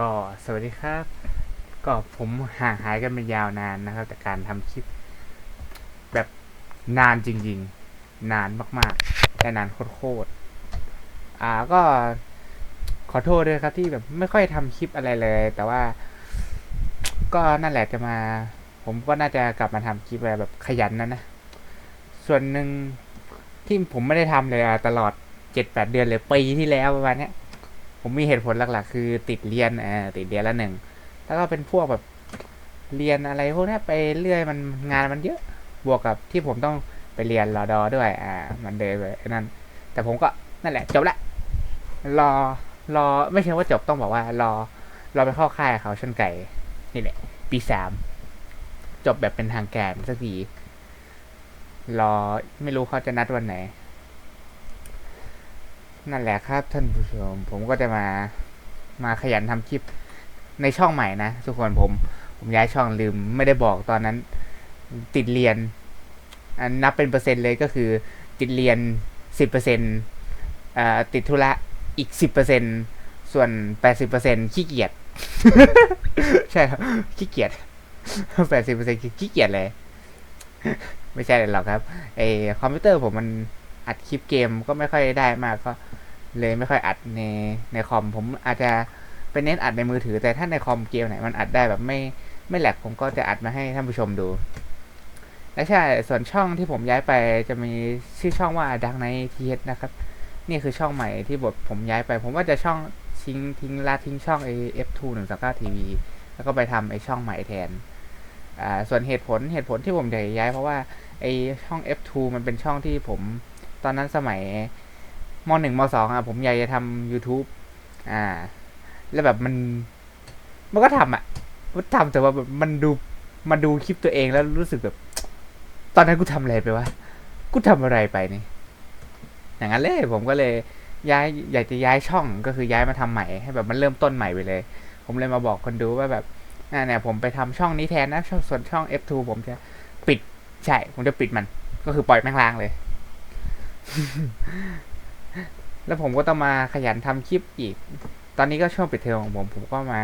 ก็สวัสดีครับ ก็ผมห่างหายกันเป็นยาวนานนะครับ แต่การทำคลิปแบบนานจริงๆ นานมากๆ แต่นานโคตรๆอ่าก็ขอโทษด้วยครับที่แบบไม่ค่อยทำคลิปอะไรเลย แต่ว่า ก็นั่นแหละจะมา ผมก็น่าจะกลับมาทำคลิปอะไรแบบขยันนะนะ ส่วนหนึ่งที่ผมไม่ได้ทำเลยตลอดเจ็ดแปดเดือนเลยปีที่แล้วประมาณนี้ ผมมีเหตุผลหลัก ๆ คือติดเรียนอ่าติดเรียนละหนึ่งแล้วก็เป็นพวกแบบเรียนอะไรพวกนี้ไปเรื่อยมันงานมันเยอะบวกกับที่ผมต้องไปเรียนรอดอด้วย อ่า มันเลยไปไอ้นั่น แต่ผมก็นั่นแหละ จบละรอรอไม่ใช่ว่าจบต้องบอกว่า รอ รอไปเข้าค่ายเขาชนไก่ นี่แหละ ปีสามจบแบบเป็นทางการสักทีรอไม่รู้เขาจะนัดวันไหน นั่นแหละครับท่านผู้ชม ผมก็จะมามาขยันทำคลิปในช่องใหม่นะทุกคนผม ผมย้ายช่องลืมไม่ได้บอกตอนนั้น ติดเรียน อันนับเป็นเปอร์เซ็นต์เลยก็คือ ติดเรียนสิบเปอร์เซ็นต์ติดธุระอีกสิบเปอร์เซ็นต์ส่วนแปดสิบเปอร์เซ็นต์ขี้เกียจใช่ครับขี้เกียจแปดสิบเปอร์เซ็นต์ขี้เกียจเลย ไม่ใช่หรอกครับไอคอมพิวเตอร์ผมมัน อัดคลิปเกมก็ไม่ค่อยได้มากก็เลยไม่ค่อยอัดในในคอม ผมอาจจะไปเน้นอัดในมือถือ แต่ถ้าในคอมเกมไหนมันอัดได้แบบไม่ไม่แหลกผมก็จะอัดมาให้ท่านผู้ชมดู และใช่ส่วนช่องที่ผมย้ายไปจะมีชื่อช่องว่าดังในทีเนะครับ นี่คือช่องใหม่ที่บทผมย้ายไป ผมว่าจะช่องทิ้งทิ้งละทิ้งช่องไอ F2 1 2 9 TV แล้วก็ไปทำไอช่องใหม่แทนอ่าส่วนเหตุผลเหตุผลที่ผมจะย้ายเพราะว่าไอช่อง F2 มันเป็นช่องที่ผม ตอนนั้นสมัยมหนึ่งมสองอะผมอยากจะทำ YouTube อ่า แล้วแบบมัน มันก็ทำอะมันทำแต่ว่าแบบมันดูมันดูคลิปตัวเองแล้วรู้สึกแบบ ตอนนั้นกูทำอะไรไปวะกูทำอะไรไปนี่อย่างนั้นเลยผมก็เลยย้ายอยากจะย้ายช่องก็คือย้ายมาทำใหม่ให้แบบมันเริ่มต้นใหม่ไปเลย ผมเลยมาบอกคนดูว่าแบบอ่าเนี่ยผมไปทำช่องนี้แทนนะช่องส่วนช่อง F2 ผมจะปิดใช่ ผมจะปิดมัน ก็คือปล่อยแม่งล้างเลย แล้วผมก็ต้องมาขยันทำคลิปอีก ตอนนี้ก็ช่วงปิดเทอมของผม ผมก็มา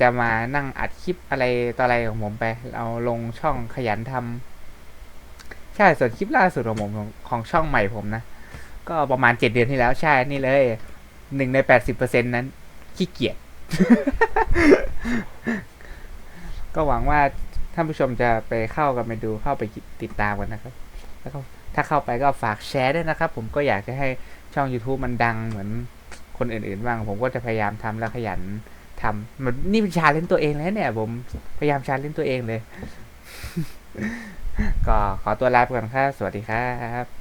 จะมานั่งอัดคลิปอะไรต่ออะไรของผมไป เอาลงช่องขยันทำใช่ ส่วนคลิปล่าสุดของผมของของช่องใหม่ผมนะ ก็ประมาณเจ็ดเดือนที่แล้ว ใช่ นี่เลย หนึ่งในแปดสิบเปอร์เซ็นนั้น ขี้เกียจ ก็หวังว่าท่านผู้ชมจะไปเข้ากันไปดูเข้าไปติดตามกันนะครับ แล้วก็ถ้าเข้าไปก็ฝากแชร์ด้วยนะครับ ผมก็อยากจะให้ช่อง YouTube มันดังเหมือนคนอื่นๆบ้าง ผมก็จะพยายามทำแล้วขยันทำมันนี่เป็นชาเลนจ์ตัวเองแล้วเนี่ย ผมพยายามชาเลนจ์ตัวเองเลย ก็ขอตัวลาไปก่อนครับสวัสดีครับ